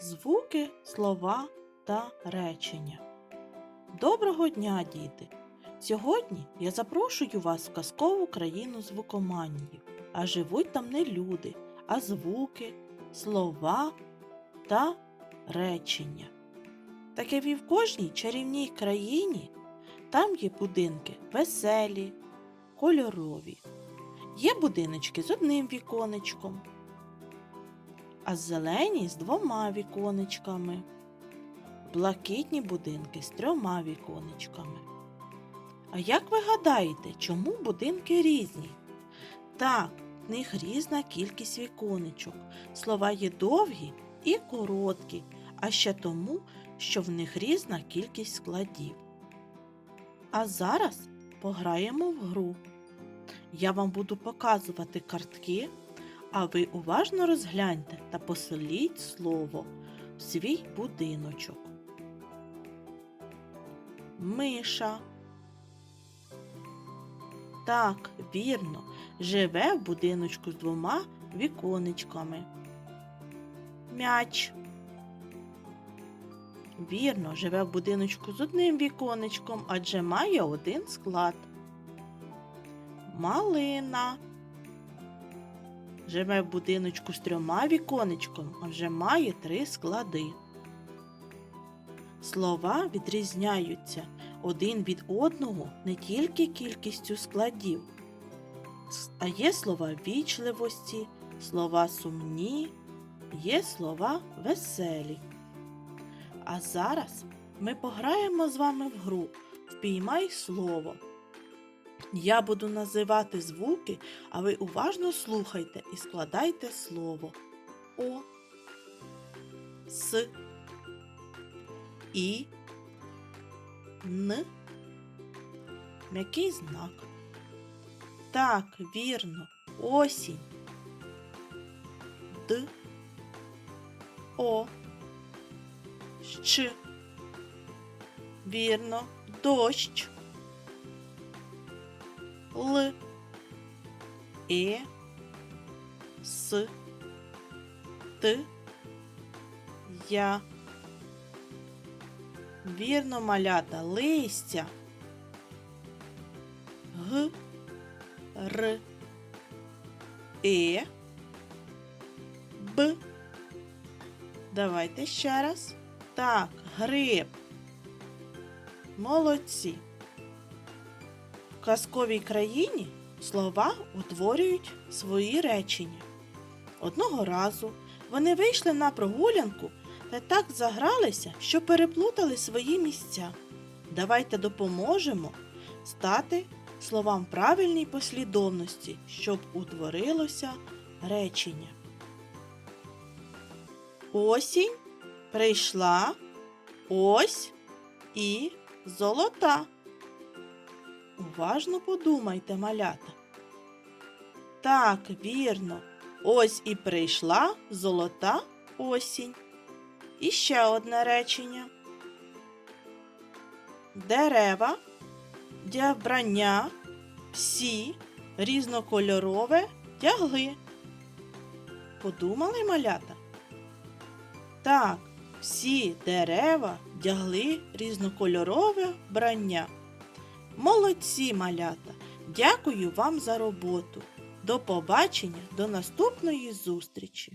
звуки, слова та речення. Доброго дня, діти! Сьогодні я запрошую вас в казкову країну звукоманії, а живуть там не люди, а звуки, слова та речення. Так як і в кожній чарівній країні там є будинки веселі, кольорові. Є будиночки з одним віконечком, а зелені з двома віконечками, блакитні будинки з трьома віконечками. А як ви гадаєте, чому будинки різні? Так, в них різна кількість віконечок. Слова є довгі і короткі, а ще тому, що в них різна кількість складів. А зараз пограємо в гру. Я вам буду показувати картки, а ви уважно розгляньте та поселіть слово в свій будиночок. Миша. Так, вірно, живе в будиночку з двома віконечками. М'яч. Вірно, живе в будиночку з одним віконечком, адже має один склад. Малина. Живе в будиночку з трьома віконечком, а вже має три склади. Слова відрізняються один від одного не тільки кількістю складів, а є слова вічливості, слова сумні, є слова веселі. А зараз ми пограємо з вами в гру Впіймай слово. Я буду називати звуки, а ви уважно слухайте і складайте слово О, С, І, Н. М'який знак. Так, вірно, осінь. Д, О, Щ. Вірно, дощ. Л, Е, С, Т, Я. Вірно, малята, листя. Г, Р, Е, Б. Давайте ще раз. Так, гриб. Молодці. Казковій країні слова утворюють свої речення. Одного разу вони вийшли на прогулянку та так загралися, що переплутали свої місця. Давайте допоможемо стати словам правильній послідовності, щоб утворилося речення. Осінь прийшла ось і золота. Уважно подумайте, малята. Так, вірно, ось і прийшла золота осінь. І ще одне речення. Дерева, для вбрання, всі різнокольорове тягли. Подумали малята? Так, всі дерева вдягли різнокольорове вбрання. Молодці, малята! Дякую вам за роботу. До побачення, до наступної зустрічі!